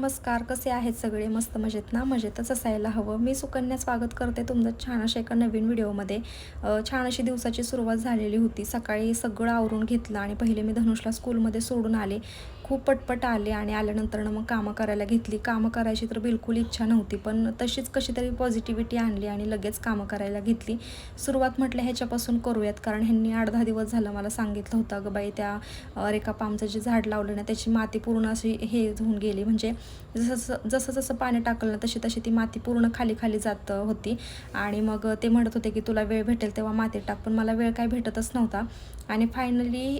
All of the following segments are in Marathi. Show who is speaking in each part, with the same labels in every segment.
Speaker 1: नमस्कार कसे आहेत सगळे? मस्त मजेत ना? मजेतच असायला हवं. मी सुकन्या स्वागत करते तुमचं छान अशा एका नवीन व्हिडिओमध्ये. छान अशी दिवसाची सुरुवात झालेली होती. सकाळी सगळं आवरून घेतलं आणि पहिले मी धनुषला स्कूलमध्ये सोडून आले. खूप पटपट आले आणि आल्यानंतर मग कामं करायला घेतली. कामं करायची तर बिलकुल इच्छा नव्हती पण तशीच कशी तरी पॉझिटिव्हिटी आणली आणि लगेच कामं करायला घेतली. सुरुवात म्हटलं ह्याच्यापासून करूयात कारण ह्यांनी आठ दहा दिवस झालं मला सांगितलं होतं अगं बाई त्या रेखा पामचं जे झाड लावलं ना त्याची माती पूर्ण अशी हे होऊन गेली. म्हणजे जसं जसं जसं पाणी टाकलं ना तशी तशी ती माती पूर्ण खाली खाली जात होती. आणि मग ते म्हणत होते की तुला वेळ भेटेल तेव्हा मातीत टाक. पण मला वेळ काय भेटतच नव्हता. आणि फायनली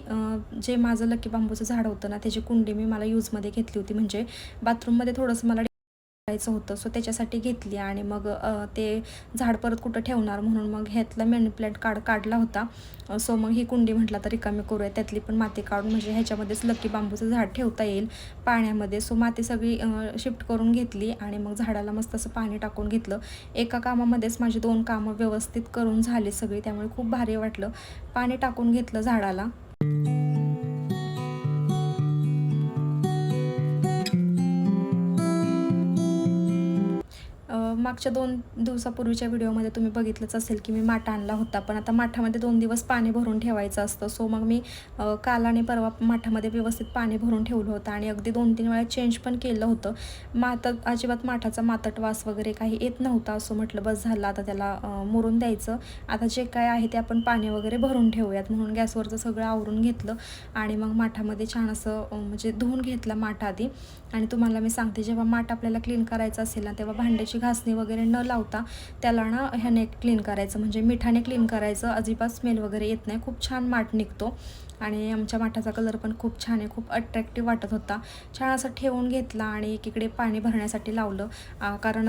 Speaker 1: जे माझं लकी बांबूचं झाड होतं ना त्याची कुंड कुंडी मी मला यूजमध्ये घेतली होती. म्हणजे बाथरूममध्ये थोडंसं मला करायचं होतं. सो त्याच्यासाठी घेतली आणि मग ते झाड परत कुठं ठेवणार म्हणून मग ह्यातला मॅनी प्लॅन्ट काढ काढला होता. सो मग ही कुंडी म्हटलं तर रिकामी करूया. त्यातली पण माती काढून म्हणजे ह्याच्यामध्येच लकी बांबूचं झाड ठेवता येईल पाण्यामध्ये. सो माती सगळी शिफ्ट करून घेतली आणि मग झाडाला मस्त असं पाणी टाकून घेतलं. एका कामामध्येच माझी दोन कामं व्यवस्थित करून झाली सगळी. त्यामुळे खूप भारी वाटलं. पाणी टाकून घेतलं झाडाला. मागच्या दोन दिवसापूर्वीच्या व्हिडिओमध्ये तुम्ही बघितलंच असेल की मी माठा आणला होता पण आता माठामध्ये दोन दिवस पाणी भरून ठेवायचं असतं. सो मग मी काल आणि परवा माठामध्ये व्यवस्थित पाणी भरून ठेवलं होतं आणि अगदी दोन तीन वेळा चेंज पण केलं होतं. मातात अजिबात माठाचा मातट वास वगैरे काही येत नव्हता असं म्हटलं बस झालं आता त्याला मुरून द्यायचं. आता जे काय आहे ते आपण पाणी वगैरे भरून ठेवूयात म्हणून गॅसवरचं सगळं आवरून घेतलं आणि मग माठामध्ये छान असं म्हणजे धुवून घेतला माठा आधी. आणि तुम्हाला मी सांगते जेव्हा माठ आपल्याला क्लीन करायचं असेल ना तेव्हा भांड्याची घासणी वगैरे न लावता त्याला ना ह्याने क्लीन करायचं. म्हणजे मिठाने क्लीन करायचं. अजिबात स्मेल वगैरे येत नाही. खूप छान माठ निघतो. आणि आमच्या माठाचा कलर पण खूप छान आहे. खूप अट्रॅक्टिव्ह वाटत होता. छान असं ठेवून घेतला आणि एकीकडे पाणी भरण्यासाठी लावलं. कारण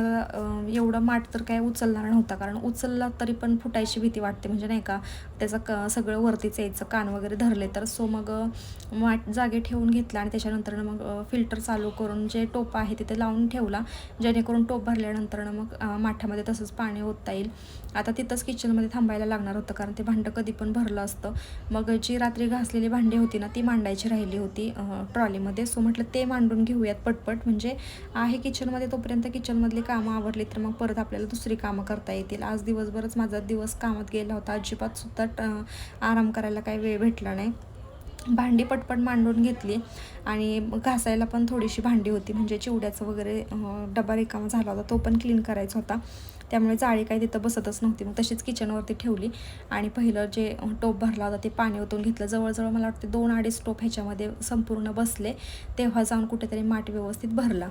Speaker 1: एवढं माठ तर काय उचलणार नव्हता. कारण उचलला तरी पण फुटायची भीती वाटते. म्हणजे नाही का त्याचं क सगळं वरतीच यायचं. कान वगैरे धरले तर. सो मग माठ जागे ठेवून घेतला आणि त्याच्यानंतर मग फिल्टर चालू करून जे टोप आहे तिथे लावून ठेवला. जेणेकरून टोप भरल्यानंतर मग माठामध्ये तसंच पाणी ओतता येईल. आता तिथंच किचनमध्ये थांबायला लागणार होतं कारण ते भांडं कधी पण भरलं असतं. मग जी रात्री घासलेली भांडी होती ना ती मांडायची राहिली होती ट्रॉलीमध्ये. सो म्हटलं ते मांडून घेऊयात पटपट. म्हणजे आहे किचनमध्ये तोपर्यंत किचनमधली कामं आवडली तर मग परत आपल्याला दुसरी कामं करता येतील. आज दिवसभरच माझा दिवस कामात गेला होता. अजिबात सुद्धा ट- आराम करायला काही वेळ भेटला नाही. भांडी पटपट मांडून घेतली आणि घासायला पण थोडीशी भांडी होती. म्हणजे चिवड्याचं वगैरे डबा रिकामा झाला होता तो पण क्लीन करायचा होता. त्यामुळे जाळी काही तिथं बसतच नव्हती. मग तशीच किचनवरती ठेवली आणि पहिलं जे टोप भरला होता ते पाणी ओतून घेतलं. जवळजवळ मला वाटते दोन अडीच टोप ह्याच्यामध्ये संपूर्ण बसले. तेव्हा जाऊन कुठेतरी माठ व्यवस्थित भरला.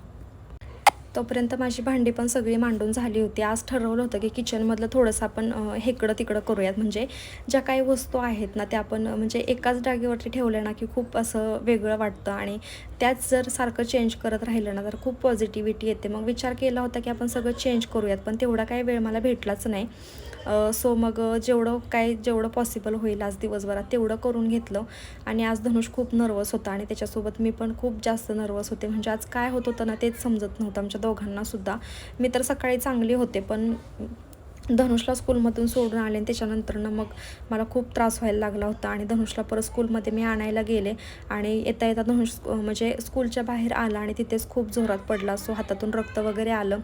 Speaker 1: तोपर्यंत माझी भांडी पण सगळी मांडून झाली होती. आज ठरवलं होतं की किचनमधलं थोडंसं आपण हेकडं तिकडं करूयात. म्हणजे ज्या काही वस्तू आहेत ना त्या आपण म्हणजे एकाच जागेवरती ठेवल्या ना की खूप असं वेगळं वाटतं. आणि त्याच जर सारखं चेंज करत राहिलं ना तर खूप पॉझिटिव्हिटी येते. मग विचार केला होता की आपण सगळं चेंज करूयात पण तेवढा काही वेळ मला भेटलाच नाही. सो मग जेवढं काय जेवढं पॉसिबल होईल आज दिवसभरात तेवढं करून घेतलं. आणि आज धनुष खूप नर्वस होता आणि त्याच्यासोबत मी पण खूप जास्त नर्वस होते. म्हणजे आज काय होत होतं ना तेच समजत नव्हतं आमच्या दोघांनासुद्धा मी तर सकाळी चांगली होते पण धनुषला स्कूलमधून सोडून आले आणि त्याच्यानंतरनं मग मला खूप त्रास व्हायला लागला होता आणि धनुषला परत स्कूलमध्ये मी आणायला गेले. आणि येता येता धनुष म्हणजे स्कूलच्या बाहेर आला आणि तिथेच खूप जोरात पडला. सो हातातून रक्त वगैरे आलं.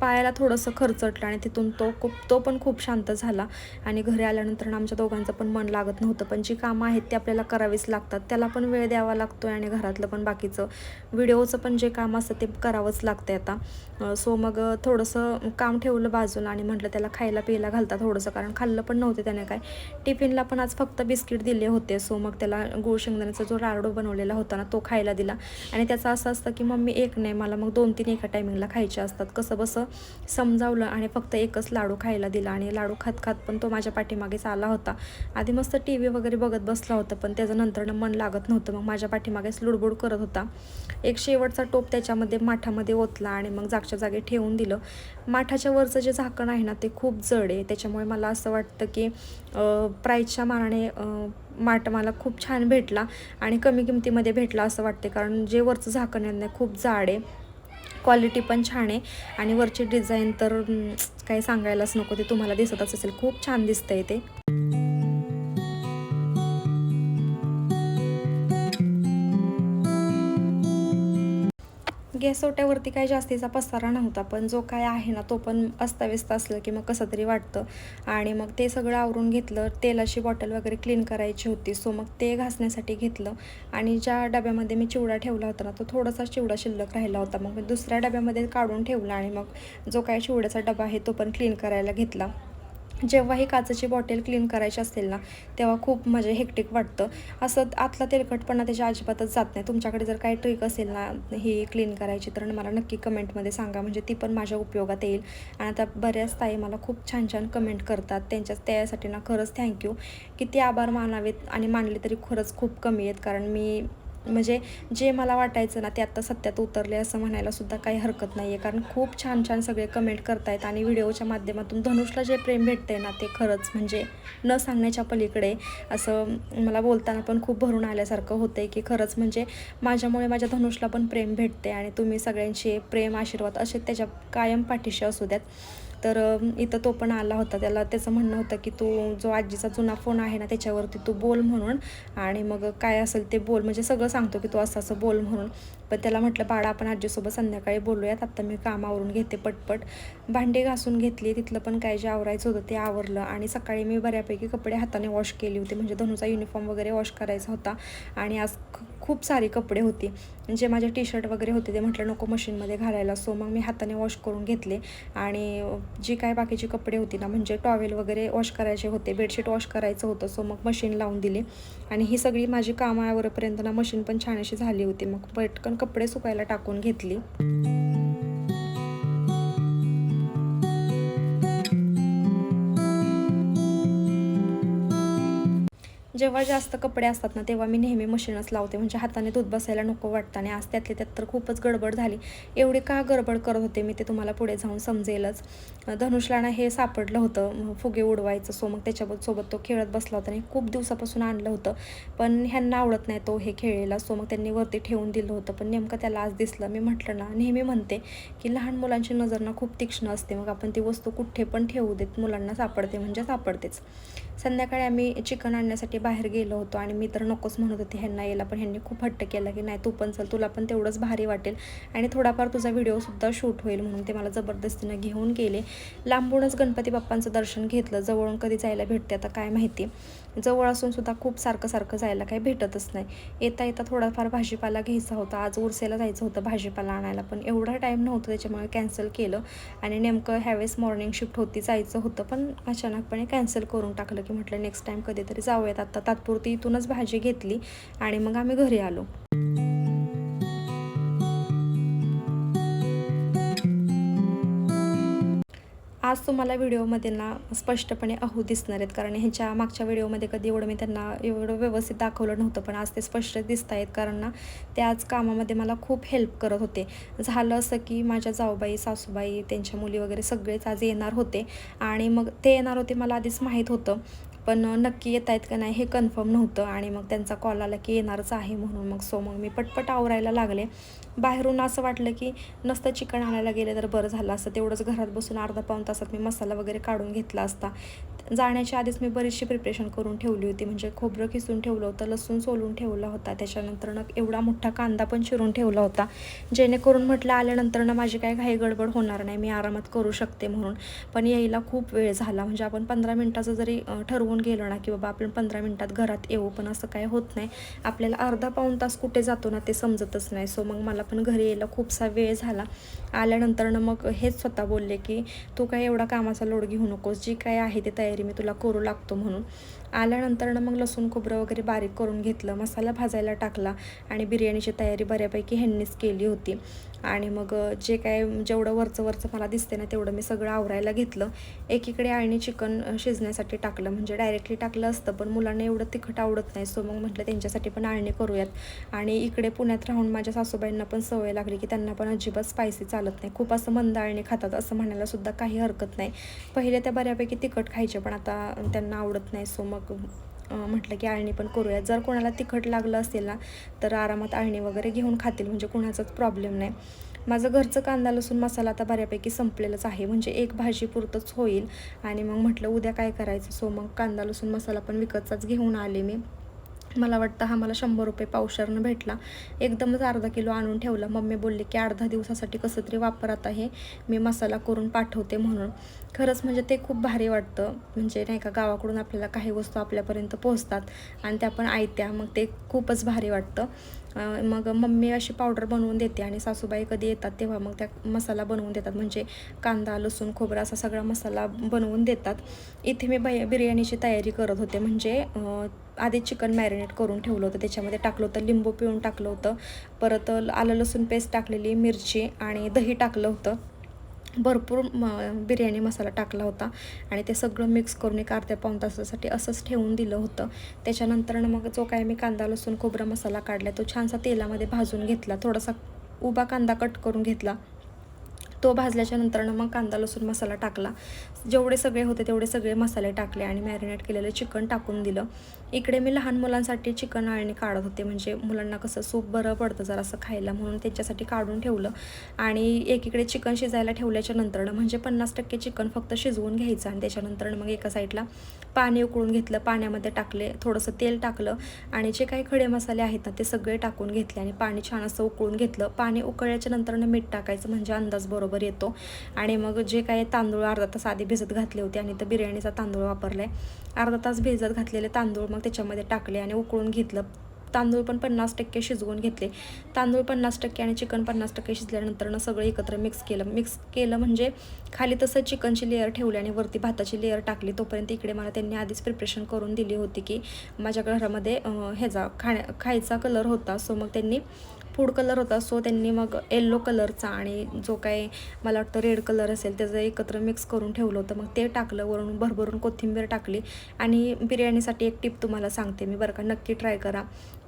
Speaker 1: पायाला थोडंसं खरचटलं आणि तिथून तो खूप तो पण खूप शांत झाला. आणि घरी आल्यानंतर आमच्या दोघांचं पण मन लागत नव्हतं. पण जी कामं आहेत ती आपल्याला करावीच लागतात. त्याला पण वेळ द्यावा लागतो आणि घरातलं पण बाकीचं. व्हिडिओचं पण जे काम असतं ते करावंच लागतं आता. सो मग थोडंसं काम ठेवलं बाजूला आणि म्हटलं त्याला खायला प्यायला घालता थोडंसं. कारण खाल्लं पण नव्हतं त्याने काय. टिफिनला पण आज फक्त बिस्किट दिले होते. सो मग त्याला गुळ शेंगदाण्याचा जो रारडो बनवलेला होता ना तो खायला दिला. आणि त्याचं असं असतं की मम्मी एक नाही मला मग दोन तीन एका टायमिंगला खायचे असतात. कसं बसं समजावलं आणि फक्त एकच लाडू खायला दिला आणि लाडू खात खात पण तो माझ्या पाठीमागेच आला होता. आधी मस्त टी व्ही वगैरे बघत बसला होता पण त्याचं नंतरनं मन लागत नव्हतं. मग माझ्या पाठीमागेच लुडबुड करत होता. एक शेवटचा टोप त्याच्यामध्ये माठामध्ये ओतला आणि मग जागच्या जागी ठेवून दिलं. माठाच्या वरचं जे झाकण आहे ना ते खूप जड आहे. त्याच्यामुळे मला असं वाटतं की प्राईजच्या मानाने माठ मला खूप छान भेटला आणि कमी किमतीमध्ये भेटला असं वाटते कारण जे वरचं झाकण आहे खूप जाड आहे. क्वालिटी पण छान आहे. आणि वरची डिझाईन तर काही सांगायलाच नको ते तुम्हाला दिसतच असेल. खूप छान दिसतंय ते. गॅस ओट्यावरती काही जास्तीचा पसारा नव्हता पण जो काय आहे ना तो पण अस्ताव्यस्त असलं की मग कसं तरी वाटतं. आणि मग ते सगळं आवरून घेतलं तेलाची बॉटल वगैरे क्लीन करायची होती सो मग ते घासण्यासाठी घेतलं. आणि ज्या डब्यामध्ये मी चिवडा ठेवला होता ना तो थोडासा चिवडा शिल्लक राहिला होता. मग मी दुसऱ्या डब्यामध्ये काढून ठेवला आणि मग जो काय चिवड्याचा डबा आहे तो पण क्लीन करायला घेतला. जेव्हा ही काचेची बॉटल क्लीन करायची असेल ना तेव्हा खूप म्हणजे हेक्टिक वाटतं. असं आतला तेलकटपणा त्याच्या अजिबातच जात नाही. तुमच्याकडे जर काही ट्रिक असेल ना ही क्लीन करायची तर मला नक्की कमेंटमध्ये सांगा. म्हणजे ती पण माझ्या उपयोगात येईल. आणि आता बऱ्याच ताई मला खूप छान छान कमेंट करतात. त्यांच्या त्यासाठी ना खरंच थँक्यू किती आभार मानावेत आणि मानले तरी खरंच खूप कमी आहेत. कारण मी म्हणजे जे मला वाटायचं ना ते आत्ता सत्यात उतरले असं म्हणायला सुद्धा काही हरकत नाही आहे कारण खूप छान छान सगळे कमेंट करतायत आणि व्हिडिओच्या माध्यमातून धनुषला जे प्रेम भेटते ना ते खरंच म्हणजे न सांगण्याच्या पलीकडे असं मला बोलताना पण खूप भरून आल्यासारखं होतं आहे की खरंच म्हणजे माझ्यामुळे माझ्या धनुषला पण प्रेम भेटते आणि तुम्ही सगळ्यांचे प्रेम आशीर्वाद असे त्याच्या कायम पाठीशी असू द्यात. तर इथं तो पण आला होता. त्याला त्याचं म्हणणं होतं की तू जो आजीचा जुना फोन आहे ना त्याच्यावरती तू बोल म्हणून. आणि मग काय असेल ते बोल. म्हणजे सगळं सांगतो की तू असं असं बोल म्हणून. पण त्याला म्हटलं बाळा आपण आजीसोबत संध्याकाळी बोलूयात. आत्ता मी कामावरून घेते पटपट. भांडी घासून घेतली. तिथलं पण काय जे आवरायचं होतं ते आवरलं. आणि सकाळी मी बऱ्यापैकी कपडे हाताने वॉश केली होती. म्हणजे धनुचा युनिफॉर्म वगैरे वॉश करायचा होता. आणि आज खूप सारे कपडे होते. जे माझे टी शर्ट वगैरे होते ते म्हटलं नको मशीनमध्ये घालायला. सो मग मी हाताने वॉश करून घेतले. आणि जी काय बाकीची कपडे होती ना म्हणजे टॉवेल वगैरे वॉश करायचे होते बेडशीट वॉश करायचं होतं. सो मग मशीन लावून दिली. आणि ही सगळी माझी कामावरपर्यंत ना मशीन पण छान अशी झाली होती. मग पटकन कपडे सुकायला टाकून घेतली. जेव्हा जास्त कपडे असतात ना तेव्हा मी नेहमी मशीनच लावते. म्हणजे हाताने दूध बसायला नको वाटतं आणि आज त्यातले त्यात तर खूपच गडबड झाली. एवढी का गडबड करत होते मी ते तुम्हाला पुढे जाऊन समजेलच. धनुषला ना हे सापडलं होतं. फुगे उडवायचं सो मग त्याच्यासोबत सोबत तो खेळत बसला होता आणि खूप दिवसापासून आणलं होतं. पण ह्यांना आवडत नाही तो हे खेळलेला सो मग त्यांनी वरती ठेवून दिलं होतं. पण नेमकं त्याला आज दिसलं. मी म्हटलं ना नेहमी म्हणते की लहान मुलांची नजर ना खूप तीक्ष्ण असते. मग आपण ती वस्तू कुठे पण ठेवू देत मुलांना सापडते म्हणजे सापडतेच. संध्याकाळी आम्ही चिकन आणण्यासाठी बाहेर गेलो होतो आणि मी तर नकोच म्हणत होते ह्यांना यायला पण ह्यांनी खूप हट्ट केला की नाही तू पण चल तुला पण तेवढंच भारी वाटेल. आणि थोडाफार तुझा व्हिडिओसुद्धा शूट होईल म्हणून ते मला जबरदस्तीनं घेऊन गेले. लांबूनच गणपती बाप्पांचं दर्शन घेतलं. जवळून कधी जायला भेटते आता काय माहिती. जवळ असून सुद्धा खूप सारखं सारखं जायला काही भेटतच नाही. येता येता थोडाफार भाजीपाला घ्यायचा होता. आज उरसेला जायचं होतं भाजीपाला आणायला पण एवढा टाईम नव्हतं त्याच्यामुळे कॅन्सल केलं आणि नेमकं ह्यावेळेस मॉर्निंग शिफ्ट होती जायचं होतं पण अचानकपणे कॅन्सल करून टाकलं की म्हटलं नेक्स्ट टाईम कधीतरी जाऊयात. आत्ता तात्पुरती इथूनच भाजी घेतली आणि मग आम्ही घरी आलो. आज तुम्हाला व्हिडिओमध्ये ना स्पष्टपणे अहो दिसणार आहेत. कारण ह्याच्या मागच्या व्हिडिओमध्ये कधी एवढं मी त्यांना एवढं व्यवस्थित दाखवलं नव्हतं पण आज ते स्पष्ट दिसत आहेत. कारण ना ते आज कामामध्ये मला खूप हेल्प करत होते. झालं असं की माझ्या जाऊबाई सासूबाई त्यांच्या मुली वगैरे सगळेच आज येणार होते. आणि मग ते येणार होते मला आधीच माहीत होतं. पण नक्की येत आहेत का नाही हे कन्फर्म नव्हतं आणि मग त्यांचा कॉल आला की येणारच आहे म्हणून मग सो मग मी पटपट आवरायला लागले. बाहेरून असं वाटलं की नसतं चिकन आणायला गेले तर बरं झालं असतं. तेवढंच घरात बसून अर्धा पाऊन तासात मी मसाला वगैरे काढून घेतला असता. जाण्याच्या आधीच मी बरीचशी प्रिपरेशन करून ठेवली होती. म्हणजे खोबरं किसून ठेवलं होतं लसूण सोलून ठेवला होता त्याच्यानंतरनं एवढा मोठा कांदा पण चिरून ठेवला होता. जेणेकरून म्हटलं आल्यानंतरनं माझी काही घाई गडबड होणार नाही मी आरामात करू शकते म्हणून. पण यायला खूप वेळ झाला. म्हणजे आपण पंधरा मिनटाचं जरी ठरवून गेलो ना की बाबा आपण पंधरा मिनटात घरात येऊ पण असं काही होत नाही. आपल्याला अर्धा पाऊन तास कुठे जातो ना ते समजतच नाही. सो मग मला पण घरी यायला खूपसा वेळ झाला. आल्यानंतर मग हेच स्वतः बोलले की तू काय एवढा कामाचा लोड घेऊ नकोस. जी काय आहे ते तयारी मी तुला करू लागतो म्हणून. आल्यानंतर मग लसूण खोबरं वगैरे बारीक करून घेतलं मसाला भाजायला टाकला आणि बिर्याणीची तयारी बऱ्यापैकी ह्यांनीच केली होती. आणि मग जे काय जेवढं वरचं वरचं मला दिसते ना तेवढं मी सगळं आवरायला घेतलं. एकीकडे आळणी चिकन शिजण्यासाठी टाकलं म्हणजे डायरेक्टली टाकलं असतं पण मुलांना एवढं तिखट आवडत नाही सो मग म्हटलं त्यांच्यासाठी पण आळणी करूयात. आणि इकडे पुण्यात राहून माझ्या सासूबाईंना पण सवय लागली की त्यांना पण अजिबात स्पायसी चालत नाही. खूप असं मंद आळणी खातात असं म्हणायला सुद्धा काही हरकत नाही. पहिले त्या बऱ्यापैकी तिखट खायचे पण आता त्यांना आवडत नाही सो मग म्हटलं की आळणी पण करूया जर कोणाला तिखट लागलं असेल ना तर आरामात आळणी वगैरे घेऊन खातील म्हणजे कोणाचाच प्रॉब्लेम नाही. माझं घरचं कांदा लसूण मसाला आता बऱ्यापैकी संपलेलंच आहे. म्हणजे एक भाजी पुरतंच होईल. आणि मग म्हटलं उद्या काय करायचं? सो मग कांदा लसूण मसाला पण विकतचाच घेऊन आले मी. मला वाटतं हा मला शंभर रुपये पावशरनं भेटला. एकदमच अर्धा किलो आणून ठेवला. मम्मी बोलली की अर्धा दिवसासाठी कसं तरी वापरत आहे मी मसाला करून पाठवते म्हणून. खरंच म्हणजे ते खूप भारी वाटतं. म्हणजे नाही का गावाकडून आपल्याला काही वस्तू आपल्यापर्यंत पोहोचतात आणि त्या पण आयत्या. मग ते खूपच भारी वाटतं. मग मम्मी अशी पावडर बनवून देते आणि सासूबाई कधी येतात तेव्हा मग त्या मसाला बनवून देतात. म्हणजे कांदा लसूण खोबरा असा सगळा मसाला बनवून देतात. इथे मी बाय बिर्याणीची तयारी करत होते. म्हणजे आधी चिकन मॅरिनेट करून ठेवलं होतं. त्याच्यामध्ये टाकलं होतं लिंबू पिळून टाकलं होतं. परत आलं लसूण पेस्ट टाकलेली मिरची आणि दही टाकलं होतं. भरपूर म बिर्याणी मसाला टाकला होता. आणि ते सगळं मिक्स करून एक अर्ध्या पाऊण तासासाठी असंच ठेवून दिलं होतं. त्याच्यानंतरनं मग जो काय मी कांदा लसूण खोबरा मसाला काढला तो छानसा तेलामध्ये भाजून घेतला. थोडासा उभा कांदा कट करून घेतला. तो भाजल्याच्या नंतरनं मग कांदा लसूण मसाला टाकला. जेवढे सगळे होते तेवढे सगळे मसाले टाकले आणि मॅरिनेट केलेलं चिकन टाकून दिलं. इकडे मी लहान मुलांसाठी चिकन आळणी काढत होते. म्हणजे मुलांना कसं सूप बरं पडतं जरासं खायला म्हणून त्याच्यासाठी काढून ठेवलं. आणि एकीकडे चिकन शिजायला ठेवल्याच्या नंतरनं म्हणजे पन्नास टक्के चिकन फक्त शिजवून घ्यायचं आणि त्याच्यानंतरनं मग एका साईडला पाणी उकळून घेतलं. पाण्यामध्ये टाकले थोडंसं तेल टाकलं आणि जे काही खडे मसाले आहेत ना ते सगळे टाकून घेतले आणि पाणी छान असं उकळून घेतलं. पाणी उकळल्याच्या नंतरनं मीठ टाकायचं म्हणजे अंदाज बरोबर येतो. आणि मग जे काही तांदूळ अर्धा तास आधी भिजत घातले होते आणि तर बिर्याणीचा तांदूळ वापरला आहे अर्धा तास भिजत घातलेले तांदूळ मग त्याच्यामध्ये टाकले आणि उकळून घेतलं. तांदूळ पण पन्नास टक्के शिजवून घेतले. तांदूळ पन्नास टक्के आणि चिकन पन्नास टक्के शिजल्यानंतर सगळं एकत्र मिक्स केलं. मिक्स केलं म्हणजे खाली तसं चिकनची लेअर ठेवली आणि वरती भाताची लेअर टाकली. तोपर्यंत इकडे मला त्यांनी आधीच प्रिपरेशन करून दिली होती की माझ्या घरामध्ये ह्याचा खाण्या खायचा कलर होता. सो मग त्यांनी फूड कलर होता सो त्यांनी मग येल्लो कलरचा आणि जो काय मला वाटतं रेड कलर असेल त्याचं एकत्र मिक्स करून ठेवलं होतं. मग ते टाकलं वरून भरभरून कोथिंबीर टाकली आणि बिर्याणीसाठी एक टिप तुम्हाला सांगते मी बरं का नक्की ट्राय करा.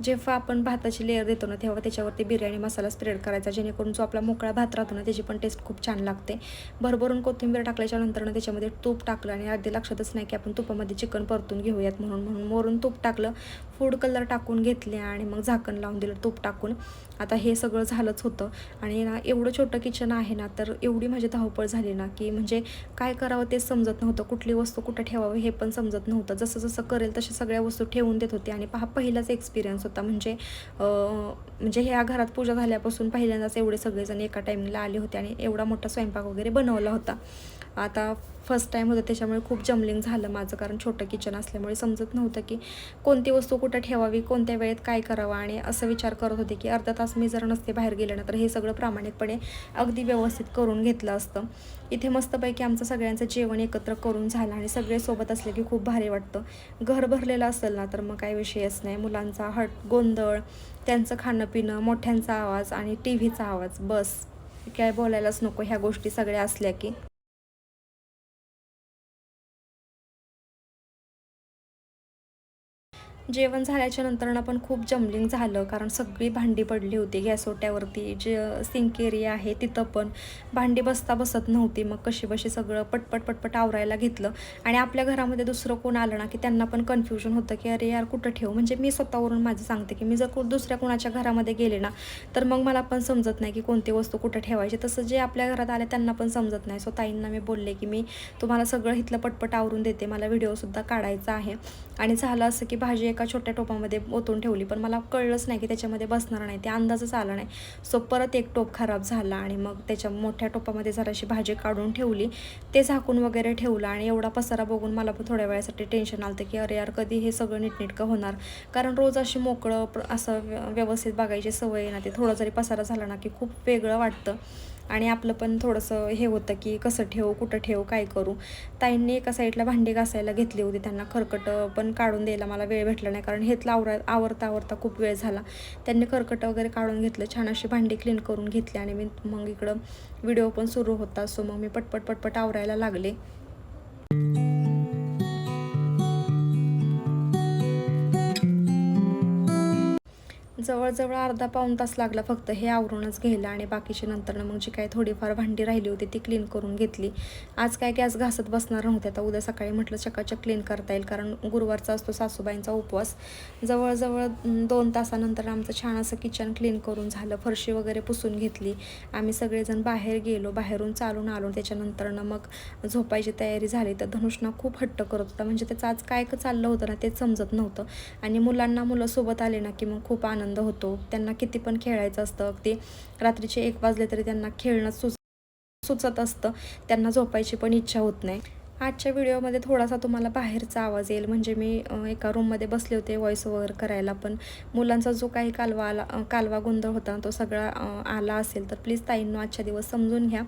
Speaker 1: जेव्हा आपण भाताची लेअर देतो ना तेव्हा त्याच्यावरती बिर्याणी मसाला स्प्रेड करायचा जेणेकरून जो आपला मोकळा भात राहतो ना त्याची पण टेस्ट खूप छान लागते. भरभरून कोथिंबीर टाकल्याच्या नंतर ना त्याच्यामध्ये तूप टाकलं आणि अगदी लक्षातच नाही की आपण तुपामध्ये चिकन परतून घेऊयात म्हणून म्हणून मोरून तूप टाकलं फूड कलर टाकून घेतले आणि मग झाकण लावून दिलं तूप टाकून. आता हे सगळं झालंच होतं. आणि ना एवढं छोटं किचन आहे ना तर एवढी माझी धावपळ झाली ना की म्हणजे काय करावं तेच समजत नव्हतं. कुठली वस्तू कुठं ठेवावं हे पण समजत नव्हतं. जसं जसं करेल तशा सगळ्या वस्तू ठेवून देत होते. आणि हा पहिलाच एक्सपिरियन्स होता. म्हणजे म्हणजे ह्या घरात पूजा झाल्यापासून पहिल्यांदाच एवढे सगळेजण एका टाईमला आले होते आणि एवढा मोठा स्वयंपाक वगैरे बनवला होता. आता फर्स्ट टाईम होतं त्याच्यामुळे खूप जमलिंग झालं माझं. कारण छोटं किचन असल्यामुळे समजत नव्हतं की कोणती वस्तू कुठं ठेवावी कोणत्या वेळेत काय करावं. आणि असं विचार करत होते की अर्धा तास मी जर नसते बाहेर गेले ना तर हे सगळं प्रामाणिकपणे अगदी व्यवस्थित करून घेतलं असतं. इथे मस्तपैकी आमचं सगळ्यांचं जेवण एकत्र करून झालं आणि सगळे सोबत असले की खूप भारी वाटतं. घर भरलेलं असेल ना तर मग काही विषयच नाही. मुलांचा हट गोंधळ त्यांचं खाणं पिणं मोठ्यांचा आवाज आणि टी व्हीचा आवाज बस. काय बोलायलाच नको ह्या गोष्टी सगळ्या असल्या की. जेवण झाल्याच्यानंतर पण खूप जमलिंग झालं कारण सगळी भांडी पडली होती गॅस ओट्यावरती. जे सिंक एरिया आहे तिथं पण भांडी बसता बसत नव्हती. मग कशी बशी सगळं पटपट पटपट आवरायला घेतलं. आणि आपल्या घरामध्ये दुसरं कोण आलं ना की त्यांना पण कन्फ्युजन होतं की अरे यार कुठं ठेवू? म्हणजे मी स्वतःवरून माझं सांगते की मी जर कुठं दुसऱ्या कोणाच्या घरामध्ये गेले ना तर मग मला पण समजत नाही की कोणती वस्तू कुठं ठेवायची. तसं जे आपल्या घरात आले त्यांना पण समजत नाही. सो ताईंना मी बोलले की मी तुम्हाला सगळं इथलं पटपट आवरून देते. मला व्हिडिओसुद्धा काढायचा आहे. आणि झालं असं की भाजी एका छोट्या टोपामध्ये ओतून ठेवली. पण मला कळलंच नाही की त्याच्यामध्ये बसणार नाही. ते अंदाजच आला नाही. सो परत एक टोप खराब झाला आणि मग त्याच्या मोठ्या टोपामध्ये जराशी भाजी काढून ठेवली. ते झाकून वगैरे ठेवलं आणि एवढा पसारा बघून मला पण थोड्या वेळासाठी टेन्शन आलं की अरे यार कधी हे सगळं नीटनेटकं होणार? कारण रोज अशी मोकळं असं व्य- व्यवस्थित बघायची सवय आहे ना ते थोडं जरी पसारा झाला ना की खूप वेगळं वाटतं. आणि आपलं पण थोडंसं हे होतं की कसं ठेवू कुठं ठेवू काय करू. ताईंनी एका साईडला भांडी घासायला घेतली होती. त्यांना खरकटं पण काढून द्यायला मला वेळ भेटला नाही. कारण हेतलं आवरा आवरता आवरता खूप वेळ झाला. त्यांनी खरकटं वगैरे काढून घेतलं. छान अशी भांडी क्लीन करून घेतली आणि मी मग इकडं व्हिडिओ पण सुरू होता. सो मग मी पटपट पटपट आवरायला लागले. जवळजवळ अर्धा पाऊण तास लागला फक्त हे आवरूनच घ्यायला आणि बाकीचे नंतर मग जी काही थोडीफार भांडी राहिली होती ती क्लीन करून घेतली. आज काय गॅस घासत बसणार नव्हते. आता उद्या सकाळी म्हटलं चकाचक क्लीन करता येईल कारण गुरुवारचा असतो सासूबाईंचा उपवास. जवळजवळ दोन तासानंतर आमचं छान असं किचन क्लीन करून झालं. फरशी वगैरे पुसून घेतली. आम्ही सगळेजण बाहेर गेलो. बाहेरून चालून आलो. त्याच्यानंतरनं मग झोपायची तयारी झाली. तर धनुषना खूप हट्ट करत होता. म्हणजे त्याचं आज काय चाललं होतं ना तेच समजत नव्हतं. आणि मुलांना मुलं सोबत आले ना की मग खूप आनंद होतो. त्यांना किती पण खेळायचं असतं. अगदी रात्रीचे एक वाजले तरी त्यांना खेळणं सुच सुचत असतं. त्यांना झोपायची पण इच्छा होत नाही. आजच्या व्हिडिओमध्ये थोडासा तुम्हाला बाहेरचा आवाज येईल. म्हणजे मी एका रूममध्ये बसले होते व्हॉईस ओव्हर करायला पण मुलांचा जो काही कालवा आला कालवा गोंधळ होता तो सगळा आला असेल तर प्लीज ताईंनो आजच्या दिवस समजून घ्या.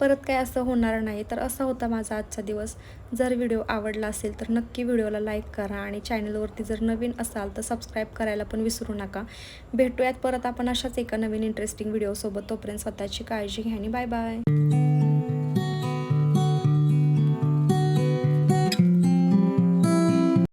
Speaker 1: परत काय असं होणार नाही तर असा होता माझा आजचा दिवस. जर व्हिडिओ आवडला असेल तर नक्की व्हिडिओला लाईक करा आणि चॅनलवरती जर नवीन असाल तर सबस्क्राईब करायला पण विसरू नका. भेटूयात परत आपण अशाच एका नवीन इंटरेस्टिंग व्हिडिओसोबत तोपर्यंत स्वतःची काळजी घ्या आणि बाय बाय